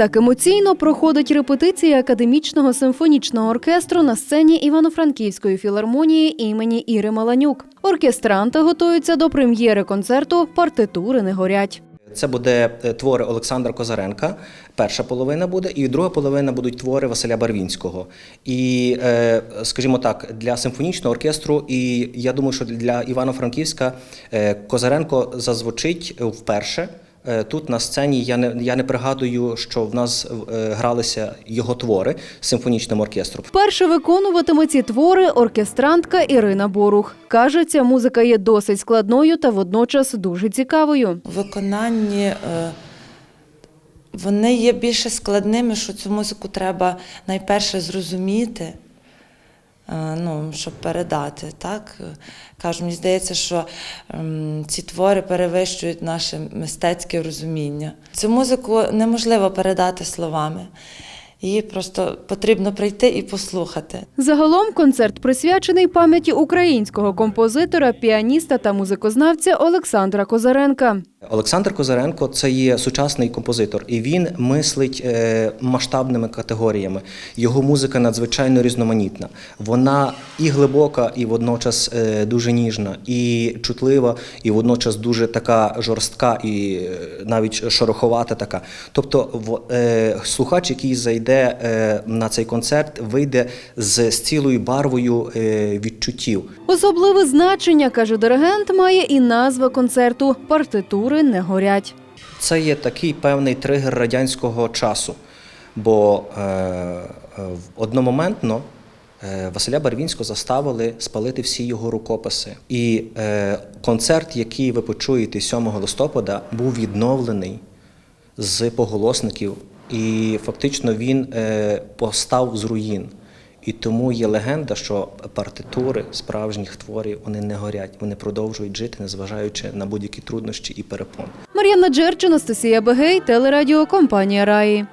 Так емоційно проходить репетиція академічного симфонічного оркестру на сцені Івано-Франківської філармонії імені Іри Маланюк. Оркестранти готуються до прем'єри концерту Партитури не горять. Це буде е, твори Олександра Козаренка. Перша половина буде, і друга половина будуть твори Василя Барвінського. І, е, скажімо так, для симфонічного оркестру, і я думаю, що для Івано-Франківська е, Козаренко зазвучить вперше. Е, Тут на сцені я не я не пригадую, що в нас е, гралися його твори з симфонічним оркестром. Вперше виконуватиме ці твори оркестрантка Ірина Борух. Каже, ця музика є досить складною та водночас дуже цікавою. У виконанні е, вони є більше складними, що цю музику треба найперше зрозуміти, ну, щоб передати. Так? Кажу, мені здається, що ем, ці твори перевищують наше мистецьке розуміння. Цю музику неможливо передати словами. Її просто потрібно прийти і послухати. Загалом концерт присвячений пам'яті українського композитора, піаніста та музикознавця Олександра Козаренка. Олександр Козаренко це є сучасний композитор, і він мислить е, масштабними категоріями. Його музика надзвичайно різноманітна. Вона і глибока, і водночас е, дуже ніжна, і чутлива, і водночас дуже така жорстка, і е, навіть шороховата така. Тобто, в, е, слухач, який зайде е, на цей концерт, вийде з, з цілою барвою е, відчуттів. Особливе значення, каже диригент, має і назва концерту Партитури не горять. Це є такий певний тригер радянського часу, бо е, е, одномоментно Василя Барвінського заставили спалити всі його рукописи. І е, концерт, який ви почуєте 7 листопада, був відновлений з поголосників, і фактично він е, постав з руїн. І тому є легенда, що партитури справжніх творів вони не горять, вони продовжують жити, незважаючи на будь-які труднощі і перепони. Мар'яна Джерч, Анастасія Бегей, телерадіокомпанія Раї.